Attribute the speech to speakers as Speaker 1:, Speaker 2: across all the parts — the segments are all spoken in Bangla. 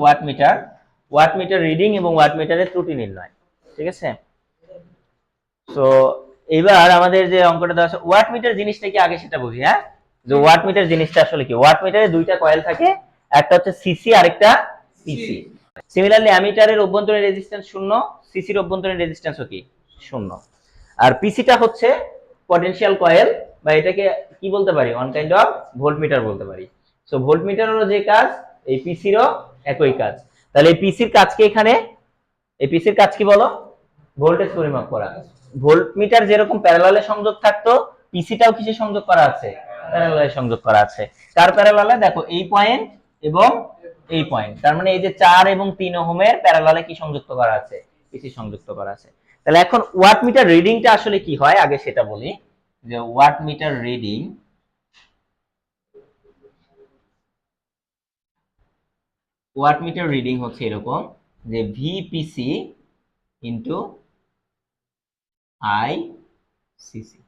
Speaker 1: Watt meter watt meter reading এবং ওয়াট মিটারের ত্রুটি নির্ণয় ঠিক আছে? তো এবার আমাদের যে অঙ্কটা দেওয়া আছে ওয়াট মিটার জিনিসটা কি আগে সেটা বুঝি হ্যাঁ? যে ওয়াট মিটার জিনিসটা আসলে কি? ওয়াট মিটারে দুইটা কয়েল থাকে একটা হচ্ছে সিসি আরেকটা পিসি সিমিলারলি অ্যামিটারের অভ্যন্তরীণ রেজিস্ট্যান্স শূন্য সিসির অভ্যন্তরীণ রেজিস্ট্যান্সও কি? শূন্য। আর পিসিটা হচ্ছে পটেনশিয়াল কয়েল বা এটাকে কি বলতে পারি? অন কাইন্ড অফ ভোল্টমিটার বলতে পারি। সো ভোল্টমিটারেরও যে কাজ এই পিসিরও একই কাজ। তাহলে এই পিসির কাজকে এখানে? এই পিসির কাজ কি বলো? ভোল্টেজ পরিমাপ করা। ভোল্টমিটার যেরকম প্যারালালে সংযোগ থাকতো পিসিটাও কিসে সংযোগ করা আছে? প্যারালালে সংযোগ করা আছে। কার প্যারালালে দেখো, এই পয়েন্ট এবং এই পয়েন্ট তার মানে এই যে চার এবং তিন ওহমের প্যারালালে কি সংযুক্ত করা আছে? পিসি সংযুক্ত করা আছে। তাহলে এখন ওয়াট মিটার রিডিংটা আসলে কি হয়? আগে সেটা বলি। যে watt meter reading watt meter reading হচ্ছে এরকম যে ভিপিসি ইন্টু আই সিসি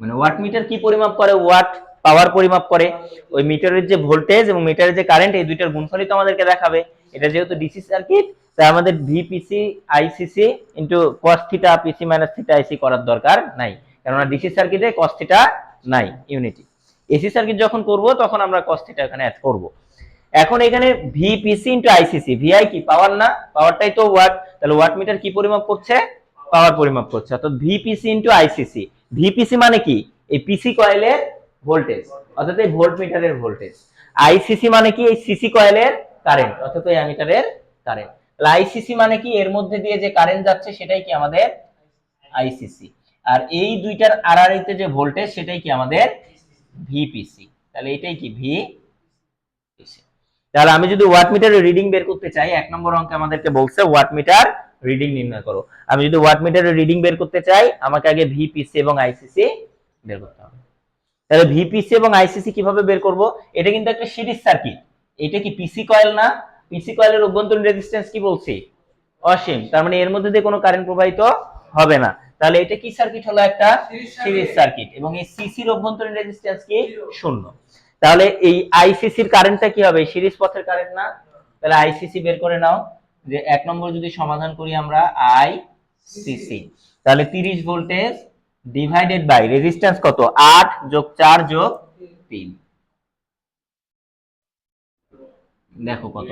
Speaker 1: মানে ওয়াট মিটার কি পরিমাপ করে? ওয়াট পাওয়ার পরিমাপ করে। ওই মিটারের যে ভোল্টেজ এবং মিটারের যে কারেন্ট, এই দুইটার গুণফলই তো আমাদেরকে দেখাবে। এটা যেহেতু ডিসি সার্কিট তাই আমাদের VPC ICC into cos theta PC minus theta IC করার দরকার নাই। কেননা ডিসি সার্কিটে কস থিটা নাই ইউনিটি এসি সার্কিট যখন করব, তখন আমরা কস থিটা এখানে অ্যাড করব। এখন এখানে ভিপিসি ইন্টু আইসিসি ভিআই কি? পাওয়ার না? পাওয়ারটাই তো ওয়াট তাহলে ওয়াট মিটার কি পরিমাপ করছে? পাওয়ার পরিমাপ করছে। অর্থাৎ ভিপিসি ইন্টু আইসিসি ভিপিসি মানে কি? এই পিসি কয়েলের ভোল্টেজ অর্থাৎ এই ভোল্ট মিটারের ভোল্টেজ আইসিসি মানে কি? এই সিসি কয়েলের কারেন্ট অর্থাৎ এই অ্যামিটারের কারেন্ট তাহলে আইসিসি মানে কি? এর মধ্যে দিয়ে যে কারেন্ট যাচ্ছে, সেটাই কি আমাদের আইসিসি আর এই দুইটার আড়াআড়িতে যে ভোল্টেজ সেটাই কি আমাদের ভিপিসি তাহলে এটাই কি? ভি তাহলে আমি যদি ওয়াট মিটারের রিডিং বের করতে চাই এক নম্বর অঙ্কে আমাদেরকে বলছে ওয়াট মিটার রিডিং নির্ণয় করো। আমি যদি ওয়াট মিটারের রিডিং বের করতে চাই আমাকে আগে ভিপিসি এবং আইসিসি বের করতে হবে। তাহলে ভিপিসি এবং আইসিসি কীভাবে বের করব? এটা কিন্তু একটা সিরিজ সার্কিট। এটা কি পিসি কয়েল না? পিসি কয়েলের অভ্যন্তরীণ রেজিস্ট্যান্স কি বলছি? অসীম। তার মানে এর মধ্যে দিয়ে কোনো কারেন্ট প্রবাহিত হবে না। তাহলে এটা কি সার্কিট হলো একটা সিরিজ সার্কিট। এবং এই সিসির অভ্যন্তরীণ রেজিস্ট্যান্স কি? শূন্য। তাহলে এই আইসিসির কারেন্টটা কি হবে? সিরিজ পথের কারেন্ট না? তাহলে আইসিসি বের করে নাও। যে এক নম্বর যদি সমাধান করি আমরা আই সিসি তাহলে 30 ভোল্টেজ ডিভাইডেড বাই রেজিস্ট্যান্স কত? 8 যোগ 4 যোগ 3 দেখো কত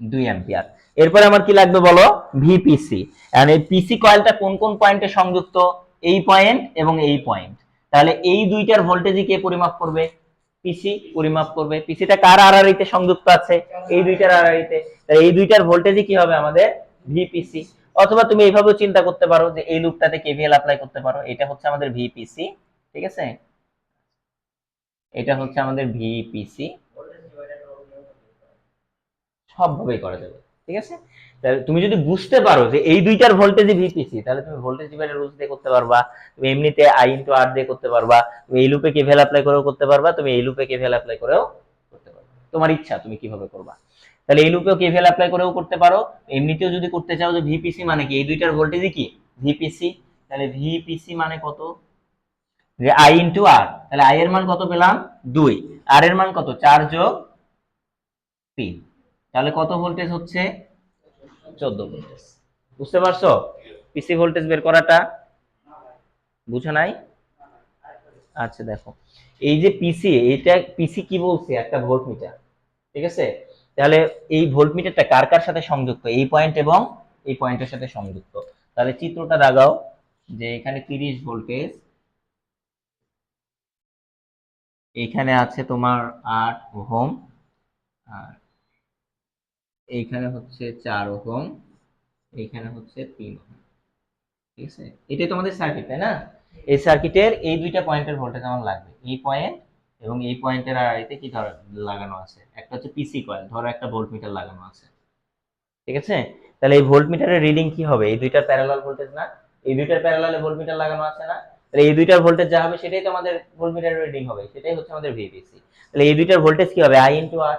Speaker 1: দুই অ্যাম্পিয়ার এরপরে আমার কি লাগবে বলো? ভিপিসি এই পিসি কয়েলটা কোন কোন পয়েন্টে সংযুক্ত? এই পয়েন্ট এবং এই পয়েন্ট তাহলে এই দুইটার ভোল্টেজই কে পরিমাপ করবে? পিসি পরিমাপ করবে। পিসিটা কার আড়াআড়িতে সংযুক্ত আছে? এই দুইটার আড়াআড়িতে তাহলে এই দুইটার ভোল্টেজই কি হবে আমাদের? ভিপিসি অথবা তুমি এইভাবেও চিন্তা করতে পারো যে এই লুপটাতে কেভিএল অ্যাপ্লাই করতে পারো। এটা হচ্ছে আমাদের ভিপিসি ঠিক আছে? এটা হচ্ছে আমাদের ভিপিসি সবভাবেই করা যাবে, ঠিক আছে? তাহলে তুমি যদি বুঝতে পারো যে এই দুইটার ভোল্টেজই ভিপিসি তাহলে তুমি ভোল্টেজ ডিভাইডার রুলস দিয়ে করতে পারবা, তুমি এমনিতে আই ইনটু আর দিয়ে করতে পারবা, তুমি এই লুপে কেভিএল অ্যাপ্লাই করেও করতে পারবা, তুমি এই লুপে কেভিএল অ্যাপ্লাই করেও করতে পারবা। তোমার ইচ্ছা, তুমি কীভাবে করবা? তাহলে এই লুপেও কেভিএল অ্যাপ্লাই করেও করতে পারো। এমনিতেও যদি করতে চাও যে ভিপিসি মানে কি, এই দুইটার ভোল্টেজই কি? ভিপিসি তাহলে ভিপিসি মানে কত? যে আই ইনটু আর তাহলে আই এর মান কত পেলাম? দুই। আর এর মান কত? চার যোগ তিন। তাহলে কত ভোল্টেজ হচ্ছে? চোদ্দ ভোল্টেজ বুঝতে পারছ? পিসি ভোল্টেজ বের করাটা? বুঝো নাই? আচ্ছা দেখো। এই যে পিসি এটা পিসি কি বলছে? একটা ভোল্ট মিটার ঠিক আছে? তাহলে এই ভোল্ট মিটারটা কার কার সাথে সংযুক্ত? এই পয়েন্ট এবং এই পয়েন্টের সাথে সংযুক্ত। তাহলে চিত্রটা দাগাও যে এখানে তিরিশ ভোল্টেজ এখানে আছে তোমার আট ওহম, আর এইখানে হচ্ছে চার ওহম এইখানে হচ্ছে তিন ওহম। ঠিক আছে? এটাই তোমাদের সার্কিট তাই না? এই সার্কিটের এই দুইটা পয়েন্টের ভোল্টেজ আমার লাগবে। এই পয়েন্ট এবং এই পয়েন্টের আড়াইতে কি ধর লাগানো আছে? একটা হচ্ছে পিসি কয়েল ধরো একটা ভোল্ট মিটার লাগানো আছে। ঠিক আছে? তাহলে এই ভোল্ট মিটারের রিডিং কি হবে? এই দুইটার প্যারালাল ভোল্টেজ না? এই দুইটার প্যারালালে ভোল্ট মিটার লাগানো আছে না? তাহলে এই দুইটার ভোল্টেজ যা হবে সেটাই তো আমাদের ভোল্ট মিটারের রিডিং হবে। সেটাই হচ্ছে আমাদের ভিপিসি তাহলে এই দুইটার ভোল্টেজ কি হবে? আই ইনটু আর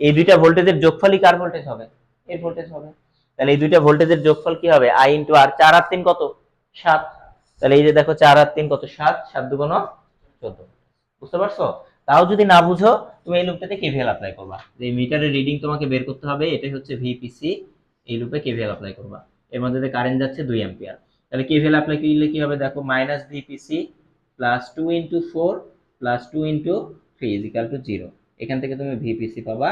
Speaker 1: এই দুইটা ভোল্টেজের যোগফলই কার ভোল্টেজ হবে? এর ভোল্টেজ হবে। তাহলে এই দুইটা ভোল্টেজের যোগফল কি হবে? আই ইনটু আর চার আর তিন কত? সাত। তাহলে এই যে দেখো, চার আর তিন কত? সাত সাত দুগুণ চোদ্দ। বুঝতে পারছ? তাও যদি না বুঝো, তুমি এই লুপটাতে কেভিএল অ্যাপ্লাই করবা। যে মিটারের রিডিং তোমাকে বের করতে হবে, এটাই হচ্ছে ভিপিসি এই লুপে কেভিএল অ্যাপ্লাই করবা। এর মধ্যে কারেন্ট যাচ্ছে দুই অ্যাম্পিয়ার তাহলে কেভিএল অ্যাপ্লাই করলে কি হবে? দেখো minus VPC plus two into four plus two into three equal to zero এখান থেকে তুমি ভিপিসি পাবা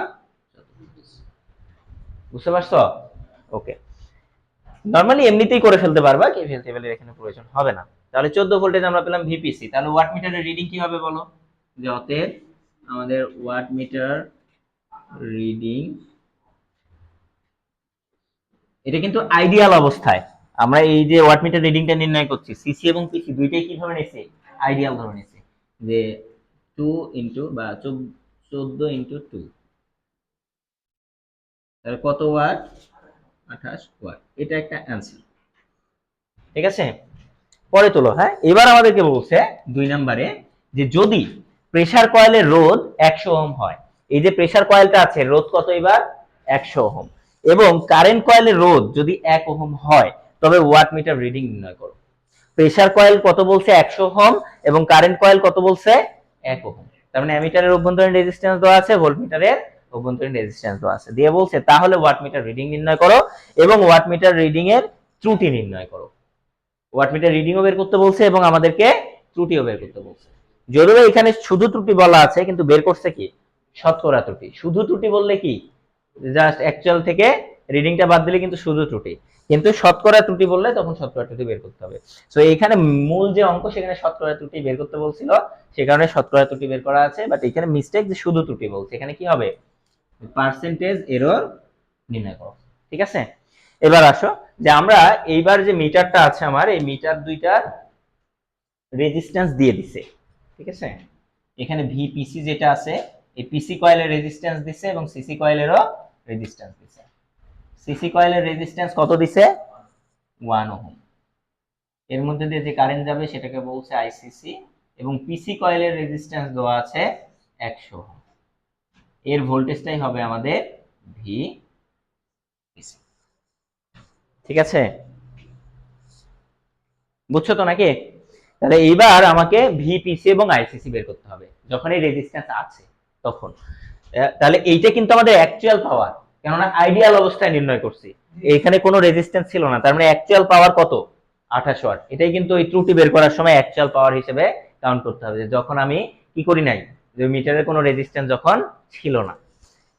Speaker 1: বুঝতে পারছ? ওকে নর্মালি এমনিতেই করে ফেলতে পারবা কেভিএল টেবিলের এখানে প্রয়োজন হবে না। তাহলে 14 ভোল্টেজ আমরা পেলাম ভিপিসি তাহলে ওয়াট মিটারের রিডিং কি হবে বলো? যে অতএব আমাদের ওয়াট মিটার রিডিং এটা কিন্তু আইডিয়াল অবস্থায়। আমরা এই যে ওয়াট মিটার রিডিংটা নির্ণয় করছি সিসি এবং পিসি দুইটাই কি ধরে নিয়েছে আইডিয়াল ধরে নিয়েছে যে টু ইন্টু বা চোদ্দ ইন্টু টু তাহলে কত ওয়াট? আঠাশ ওয়াট। এটা একটা অ্যান্সার ঠিক আছে? পরে তোলো হ্যাঁ? এবার আমাদেরকে বলছে দুই নম্বরে যে যদি প্রেসার কয়েলের রোধ একশো ওহম হয়, এই যে প্রেসার কয়েলটা আছে, রোধ কত এবার? একশো ওহম। এবং কারেন্ট কয়েলের রোধ যদি এক ওহম হয়, তবে ওয়াট মিটার রিডিং নির্ণয় করো। প্রেসার কয়েল কত বলছে? একশো ওহম। এবং কারেন্ট কয়েল কত বলছে? এক ওহম। তার মানে অ্যামিটারের অভ্যন্তরীণ রেজিস্ট্যান্স দেওয়া আছে ভোল্টমিটারের অভ্যন্তরীণ রেজিস্ট্যান্স দেওয়া আছে। দিয়ে বলছে, তাহলে ওয়াট মিটার রিডিং নির্ণয় করো এবং ওয়াট মিটার রিডিং এর ত্রুটি নির্ণয় করো। ওয়াট মিটার রিডিংও বের করতে বলছে এবং আমাদেরকে ত্রুটিও বের করতে বলছে। যদিও এখানে শুধু ত্রুটি বলা আছে, কিন্তু বের করছে কি? শতকরা ত্রুটি। শুধু ত্রুটি বললে কি? জাস্ট অ্যাকচুয়াল থেকে রিডিংটা বাদ দিলে কিন্তু শুধু ত্রুটি। কিন্তু শতকরা ত্রুটি বললে তখন শতকরা ত্রুটি বের করতে হবে। সো এখানে মূল যে অঙ্ক সেখানে শতকরা ত্রুটি বের করতে বলছিল। সে কারণে শতকরা ত্রুটি বের করা আছে বাট এখানে মিস্টেক যে শুধু ত্রুটি বলছে, এখানে কি হবে? পার্সেন্টেজ এরর নির্ণয় করো। ঠিক আছে? এবার আসো, যে আমরা এইবার যে মিটারটা আছে আমার, এই মিটার দুইটার রেজিস্ট্যান্স দিয়ে দিছে। ঠিক আছে? এখানে ভিপিসি যেটা আছে, এই পিসি কয়েলের রেজিস্ট্যান্স দিছে এবং সিসি কয়েলেরও রেজিস্ট্যান্স দিছে। সিসি কয়েলের রেজিস্ট্যান্স কত দিছে? ওয়ান ওহম এর মধ্যে দিয়ে যে কারেন্ট যাবে, সেটাকে বলছে আইসিসি এবং পিসি কয়েলের রেজিস্ট্যান্স দেওয়া আছে একশো ওহম এর ভোল্টেজটাই হবে আমাদের ভি ঠিক আছে? বুঝছ তো নাকি? তাহলে এইবার আমাকে ভিপিসি এবং আইসিসি বের করতে হবে। যখন এই রেজিস্ট্যান্স আছে, তখন। তাহলে এইটা কিন্তু আমাদের অ্যাকচুয়াল পাওয়ার কেননা আইডিয়াল অবস্থায় নির্ণয় করছি। এখানে কোনো রেজিস্ট্যান্স ছিল না। তার মানে অ্যাকচুয়াল পাওয়ার কত? আঠাশ ওয়াট এটাই কিন্তু ওই ত্রুটি বের করার সময় অ্যাকচুয়াল পাওয়ার হিসেবে কাউন্ট করতে হবে যে যখন আমি কি করি নাই, যে মিটারের কোনো রেজিস্ট্যান্স যখন ছিল না।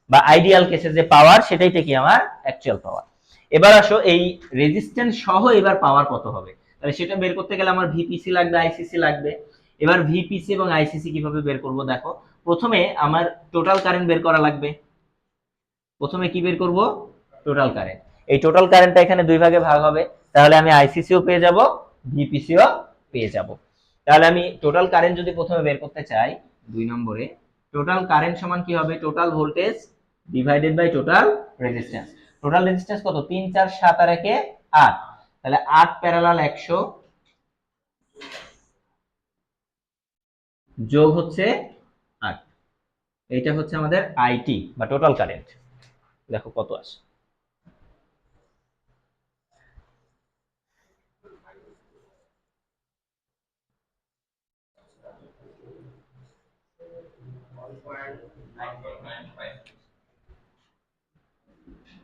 Speaker 1: বা আইডিয়াল কেসে যে পাওয়ার সেটাই থেকে আমার অ্যাকচুয়াল পাওয়ার এবার আসো, এই রেজিস্ট্যান্স সহ এবার পাওয়ার কত হবে? তাহলে সেটা বের করতে গেলে আমার ভিপিসি লাগবে আইসিসি লাগবে। এবার ভিপিসি এবং আইসিসি কীভাবে বের করব দেখো। প্রথমে আমার টোটাল কারেন্ট বের করা লাগবে। প্রথমে কি বের করব? টোটাল কারেন্ট এই টোটাল কারেন্টটা এখানে দুই ভাগে ভাগ হবে। তাহলে আমি আইসিসিও পেয়ে যাব ভিপিসিও পেয়ে যাব। তাহলে আমি টোটাল কারেন্ট যদি প্রথমে বের করতে চাই, দুই নম্বরে টোটাল কারেন্ট সমান কি হবে? Total voltage divided by total resistance total resistance কত? তিন, চার, সাত আর একে আট। তাহলে আট প্যারালাল একশো যোগ হচ্ছে আট। এইটা হচ্ছে আমাদের আইটি বা টোটাল কারেন্ট দেখো কত আসে।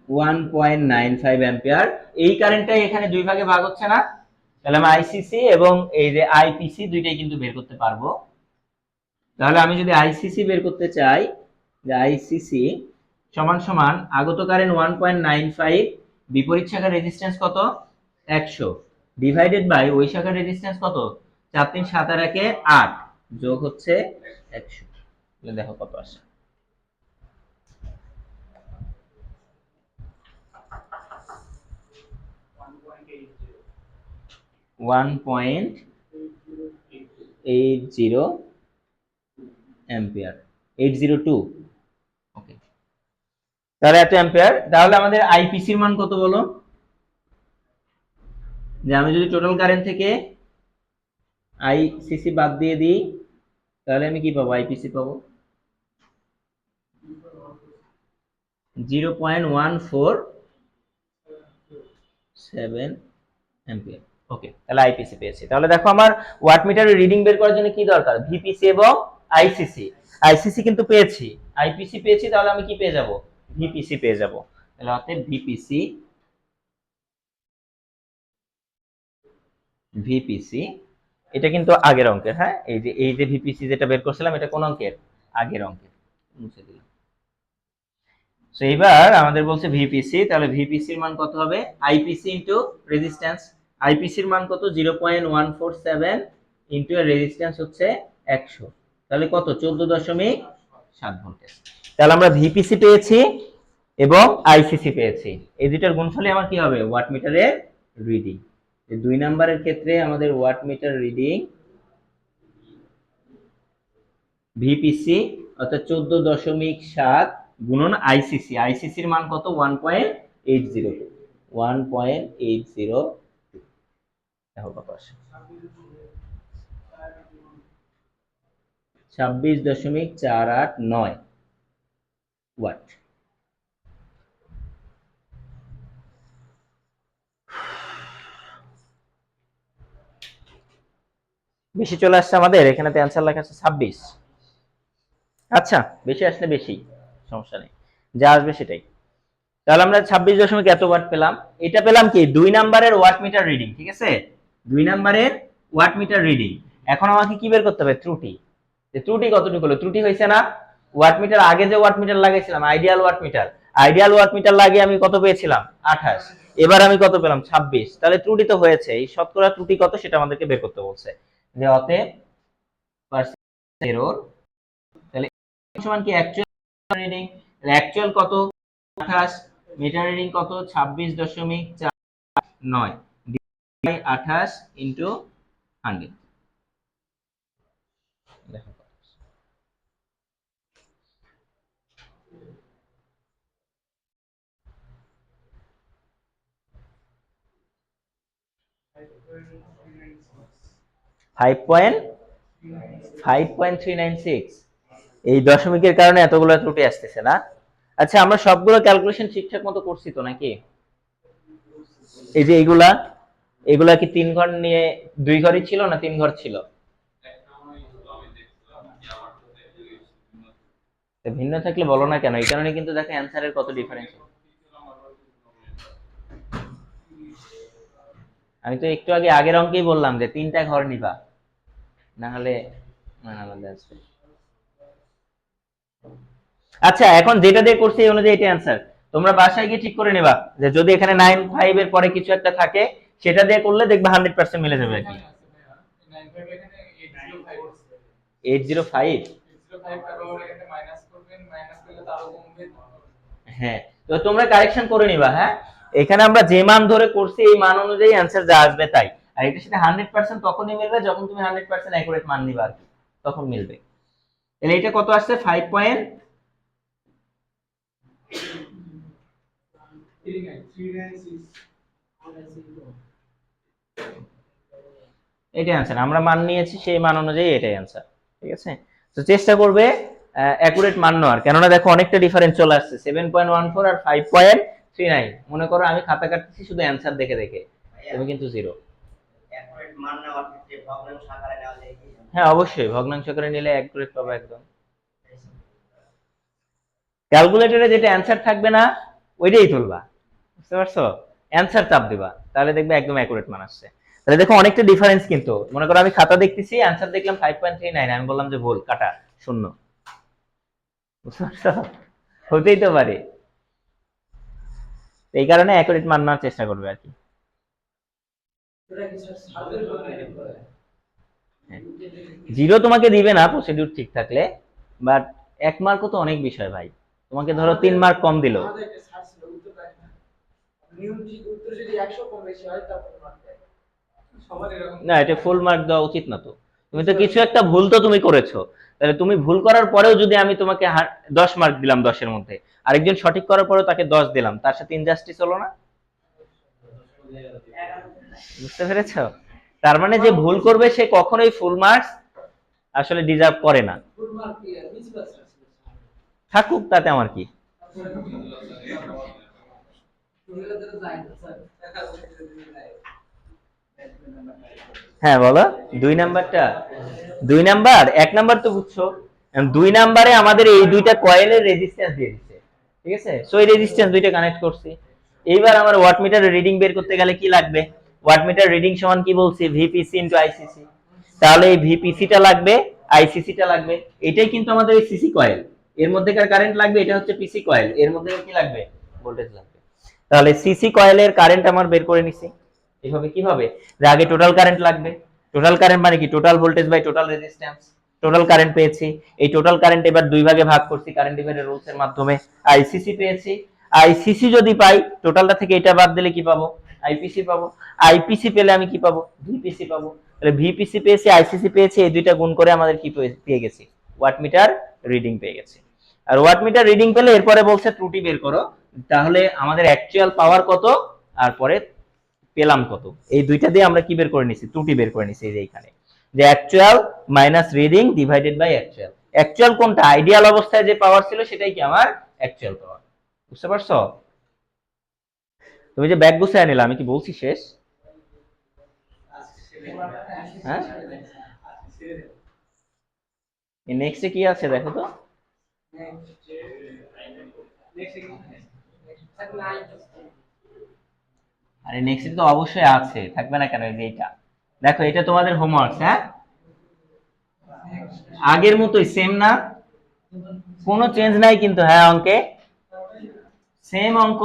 Speaker 1: One point nine five ampere এই কারেন্টটাই এখানে দুই ভাগে ভাগ হচ্ছে না। তাহলে আমি আইসিসি এবং এই যে আইপিসি দুইটাই কিন্তু বের করতে পারব। তাহলে আমি যদি আইসিসি বের করতে চাই, যে আইসিসি সমান সমান আগত current one point nine five বিপরীত শাখার রেজিস্ট্যান্স কত? একশো। ডিভাইডেড বাই ওই শাখার রেজিস্ট্যান্স কত? চার তিন সাত আর একে আট। যোগ হচ্ছে একশো। দেখো কত আসে। One point eight zero ampere eight zero two তাহলে এত অ্যাম্পিয়ার তাহলে আমাদের আইপিসির মান কত বলো? যে আমি যদি টোটাল কারেন্ট থেকে আইসিসি বাদ দিয়ে দিই, তাহলে আমি কি পাবো? আইপিসি পাবো। Zero point one four seven ampere okay তাহলে আইপিসি পেয়েছি। তাহলে দেখো আমার ওয়াট মিটারের রিডিং বের করার জন্য কি দরকার? ভিপিসি এবং আইসিসি আইসিসি কিন্তু পেয়েছি। আইপিসি পেয়েছি, তাহলে আমি কি পেয়ে যাব? ভিপিসি পেয়ে যাব। তাহলে অতএব ভিপিসি ভিপিসি এটা কিন্তু আগের অঙ্কের হ্যাঁ? এই যে এই যে ভিপিসি যেটা বের করছিলাম, এটা কোন অঙ্কের? আগের অঙ্কের। মুছে দিলাম। তো এবার আমাদের বলছে ভিপিসি তাহলে ভিপিসির মান কত হবে? আইপিসি ইনটু রেজিস্ট্যান্স আইপিসির মান কত? Zero point one four seven into resistance হচ্ছে একশো। তাহলে কত? চোদ্দ দশমিক সাত ভোল্টেজ তাহলে আমরা ভিপিসি পেয়েছি এবং আইসিসি পেয়েছি। এই দুটার গুণফলে আমার কি হবে? ওয়াট মিটারের রিডিং। দুই নাম্বারের ক্ষেত্রে আমাদের ওয়াট মিটার রিডিং ভিপিসি অর্থাৎ চোদ্দ দশমিক সাত গুণন আইসিসি আইসিসির মান কত? One point eight zero two one point eight zero দেখো কত আসে। ছাব্বিশ দশমিক চার আট নয়। ওয়াট বেশি চলে আসছে আমাদের? এখানেতে অ্যান্সার লেখা আছে ছাব্বিশ। আচ্ছা বেশি আসলে বেশি, সমস্যা নেই। যা আসবে সেটাই। তাহলে আমরা ছাব্বিশ দশমিক এত ওয়াট পেলাম। এটা পেলাম কি? দুই নাম্বারের ওয়াট মিটার রিডিং ঠিক আছে? দুই নাম্বারের ওয়াট মিটার রিডিং এখন আমাকে কি বের করতে হবে? ত্রুটি। ত্রুটি কতটুকু হলো? ত্রুটি হয়েছে না? ওয়াট মিটার, আগে যে ওয়াট মিটার লাগিয়েছিলাম ideal watt meter ideal watt meter লাগিয়ে আমি কত পেয়েছিলাম? আঠাশ। এবার আমি কত পেলাম? ছাব্বিশ। তাহলে ত্রুটি তো হয়েছে। এই শতকরা ত্রুটি কত সেটা আমাদেরকে বের করতে বলছে। যে অতএব তাহলে সমান কি? অ্যাকচুয়াল রিডিং অ্যাকচুয়াল কত? আঠাশ। মিটার রিডিং কত? ছাব্বিশ দশমিক চার নয়। আঠাশ into hundred five point five point three nine six এই দশমিকের কারণে এতগুলো ত্রুটি আসতেছে না। আচ্ছা আমরা সবগুলো ক্যালকুলেশন ঠিকঠাক মতো করছি তো নাকি? এই যে এইগুলা, এগুলা কি তিন ঘর নিয়ে, দুই ঘরই ছিল না তিন ঘর ছিল? ভিন্ন থাকলে বলো না কেন? এই কারণে কিন্তু দেখো অ্যান্সারের কত ডিফারেন্স আমি তো একটু আগে আগের অঙ্কেই বললাম যে তিনটা ঘর নিবা। না আচ্ছা এখন যেটা দিয়ে করছি এই অনুযায়ী এটা অ্যান্সার তোমরা বাসায় গিয়ে ঠিক করে নেবা যে যদি এখানে নাইন ফাইভ এর পরে কিছু একটা থাকে, সেটা দিয়ে করলে হান্ড্রেড পার্সেন্ট মিলে যাবে আর কি। হ্যাঁ তো তোমরা কারেকশন করে নিবা হ্যাঁ? এখানে আমরা যে মান ধরে করছি, এই মান অনুযায়ী অ্যান্সার যা আসবে তাই। আর এটা সেটা হান্ড্রেড পার্সেন্ট তখনই মিলবে যখন তুমি হান্ড্রেড পার্সেন্ট অ্যাকুরেট মান নিবা আর তখন মিলবে। তাহলে এটা কত আসছে? ফাইভ পয়েন্ট এটাই অ্যান্সার আমরা মান নিয়েছি, সেই মান অনুযায়ী এটাই অ্যান্সার ঠিক আছে? তো চেষ্টা করবে অ্যাকুরেট মান নেওয়ার। কেননা দেখো অনেকটা ডিফারেন্স চলে আসছে সেভেন পয়েন্ট ওয়ান ফোর আর ফাইভ পয়েন্ট থ্রি নাইন মনে করো আমি খাতা কাটতেছি শুধু অ্যান্সার দেখে দেখে, তুমি কিন্তু জিরো হ্যাঁ অবশ্যই। ভগ্নাংশ করে নিলে অ্যাকুরেট পাবে একদম। ক্যালকুলেটরে যেটা অ্যান্সার থাকবে না, ওইটাই তুলবা। বুঝতে পারছ? অ্যান্সার চাপ দিবা। তাহলে দেখবে একদম অ্যাকুরেট মান আসছে। তাহলে দেখো, অনেকটা ডিফারেন্স কিন্তু। মনে করো আমি খাতা দেখতেছি অ্যান্সার দেখলাম ফাইভ পয়েন্ট থ্রি নাইন আমি বললাম যে ভুল, কাটা, শূন্য। বুঝতে পারছ? হতেই তো পারে। এই কারণে অ্যাকুরেট মান নেওয়ার চেষ্টা করবে আর কি। জিরো তোমাকে দিবে না প্রসিডিউর ঠিক থাকলে বাট এক মার্কও তো অনেক বিষয় ভাই। তোমাকে ধরো তিন মার্ক কম দিল। না, এটা ফুল মার্ক দেওয়া উচিত না তো। তুমি তো কিছু একটা ভুল তো তুমি করেছ। তাহলে তুমি ভুল করার পরেও যদি আমি তোমাকে দশ মার্ক দিলাম দশের মধ্যে, আরেকজন সঠিক করার পরেও তাকে দশ দিলাম, তার সাথে ইনজাস্টিস হলো না? বুঝতে পেরেছ? তার মানে যে ভুল করবে সে কখনোই ফুল মার্কস আসলে ডিজার্ভ করে না। থাকুক, তাতে আমার কি? হ্যাঁ বলো। দুই নাম্বারটা? দুই নাম্বার? এক নাম্বার তো বুঝছ। দুই নাম্বারে আমাদের এই দুইটা কয়েলের রেজিস্ট্যান্স দিয়ে দিচ্ছে। ঠিক আছে? সো এই রেজিস্ট্যান্স দুইটা কানেক্ট করছি। এইবার আমার ওয়াট মিটারের রিডিং বের করতে গেলে কি লাগবে? ওয়াট মিটার রিডিং সমান কি বলছি? ভিপিসি ইনটু আইসিসি তাহলে এই ভিপিসিটা লাগবে আইসিসিটা লাগবে। এটাই কিন্তু আমাদের এই সিসি কয়েল এর মধ্যেকার কারেন্ট লাগবে, এটা হচ্ছে পিসি কয়েল এর মধ্যে কি লাগবে? ভোল্টেজ লাগবে। তাহলে সিসি কয়েলের কারেন্ট আমার বের করে নিছি। এভাবে কি হবে? যে আগে টোটাল কারেন্ট লাগবে। টোটাল কারেন্ট মানে কি? Total voltage by total resistance total current পেয়েছি। এই টোটাল কারেন্ট এবার দুই ভাগে ভাগ করছি কারেন্ট ডিভাইডার রুলস এর মাধ্যমে। আইসিসি পেয়েছি। আইসিসি যদি পাই টোটালটা থেকে এটা বাদ দিলে কি পাবো? আইপিসি পাবো। আইপিসি পেলে আমি কি পাবো? ভিপিসি পাবো। তাহলে ভিপিসি পেয়েছি আইসিসি পেয়েছি, এই দুইটা গুণ করে আমাদের কি পেয়ে- গেছি? ওয়াট মিটার রিডিং পেয়ে গেছি। আর ওয়াট মিটার রিডিং পেলে এরপরে বলছে ত্রুটি বের করো। তাহলে আমাদের অ্যাকচুয়াল পাওয়ার কত? আর পরে পেলাম কত? এই দুইটা দিয়ে আমরা কি বের করে নিছি ত্রুটি বের করে নিছি যে এইখানে। যে actual minus reading divided by actual actual কোনটা? আইডিয়াল অবস্থায় যে পাওয়ার ছিল সেটাই কি আমার? অ্যাকচুয়াল পাওয়ার বুঝতে পারছ? তুমি যে ব্যাগ গুছায় নিলা আমি কি বলছি শেষ? হ্যাঁ? নেক্সটে কি আছে দেখো তো? আরে নেক্সট তো অবশ্যই আছে, থাকবে না কেন এই যে এইটা দেখো, এটা তোমাদের হোমওয়ার্ক হ্যাঁ? আগের মতোই সেম না? কোনো চেঞ্জ নাই কিন্তু হ্যাঁ অঙ্কে? সেম অঙ্ক,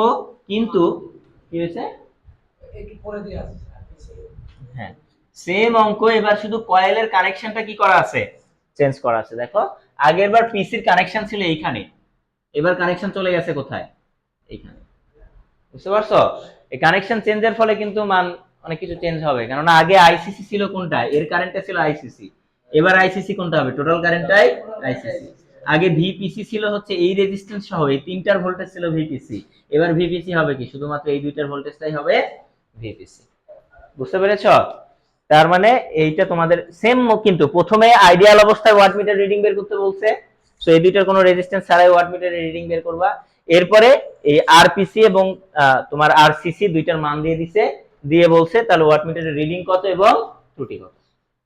Speaker 1: কিন্তু কি হয়েছে? হ্যাঁ। সেম অঙ্ক এবার শুধু কয়েলের কানেকশনটা কি করা আছে? চেঞ্জ করা আছে দেখো। আগের বার পিসির কানেকশন ছিল এইখানে। এবার কানেকশন চলে গেছে কোথায়? এইখানে। বুঝতে পারছ? এই কানেকশন চেঞ্জের ফলে কিন্তু মান অনেক কিছু চেঞ্জ হবে। কেননা আগে আইসিসি ছিল কোনটা? এর কারেন্টটা ছিল আইসিসি এবার আইসিসি কোনটা হবে? টোটাল কারেন্টটাই আইসিসি আগে ভিপিসি ছিল হচ্ছে এই রেজিস্ট্যান্স সহ, এই তিনটার ভোল্টেজ ছিল ভিপিসি এবার ভিপিসি হবে কি? শুধুমাত্র এই দুইটার ভোল্টেজটাই হবে ভিপিসি বুঝতে পেরেছ? তার মানে এইটা তোমাদের সেম কিন্তু প্রথমে আইডিয়াল অবস্থায় ওয়াট মিটার রিডিং বের করতে বলছে। সো এই দুইটার কোনো রেজিস্ট্যান্স ছাড়াই ওয়াট মিটার রিডিং বের করবা। এরপরে এই আরপিসি এবং তোমার আরসিসি দুইটার মান দিয়ে দিছে, দিয়ে বলছে তাহলে ওয়াট মিটারের রিডিং কত এবং ত্রুটি কত।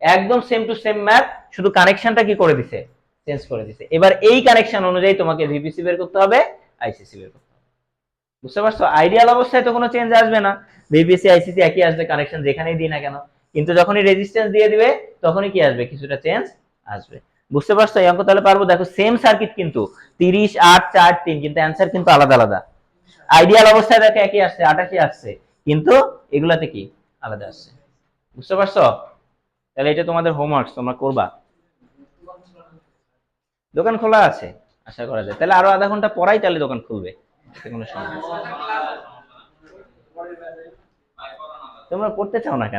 Speaker 1: একদম সেম টু সেম ম্যাথ শুধু কানেকশনটা কি করে দিছে? চেঞ্জ করে দিছে। এবার এই কানেকশন অনুযায়ী তোমাকে ভিপিসি বের করতে হবে আইসিসি বের করতে হবে। বুঝতে পারছ? আইডিয়াল অবস্থায় তো কোনো চেঞ্জ আসবে না। ভিপিসি আইসিসি একই আসবে কানেকশন যেখানেই দিই না কেন। কিন্তু যখনই রেজিস্ট্যান্স দিয়ে দিবে, তখনই কি আসবে? কিছুটা চেঞ্জ আসবে। বুঝতে পারছ? এই অঙ্ক তাহলে পারব? দেখো সেম সার্কিট কিন্তু। তিরিশ, আট, চার, তিন, কিন্তু অ্যান্সার কিন্তু আলাদা আলাদা। আইডিয়াল অবস্থায় দেখো, একই আসছে আটাশি আসছে। কিন্তু এগুলাতে কি? আলাদা আসছে। বুঝতে পারছ? তাহলে এটা তোমাদের হোমওয়ার্ক তোমরা করবা। দোকান খোলা আছে? আশা করা যায়। তাহলে আরও আধা ঘণ্টা পরাই তাহলে দোকান খুলবে। কোনো সমস্যা তোমরা পড়তে চাও না কেন?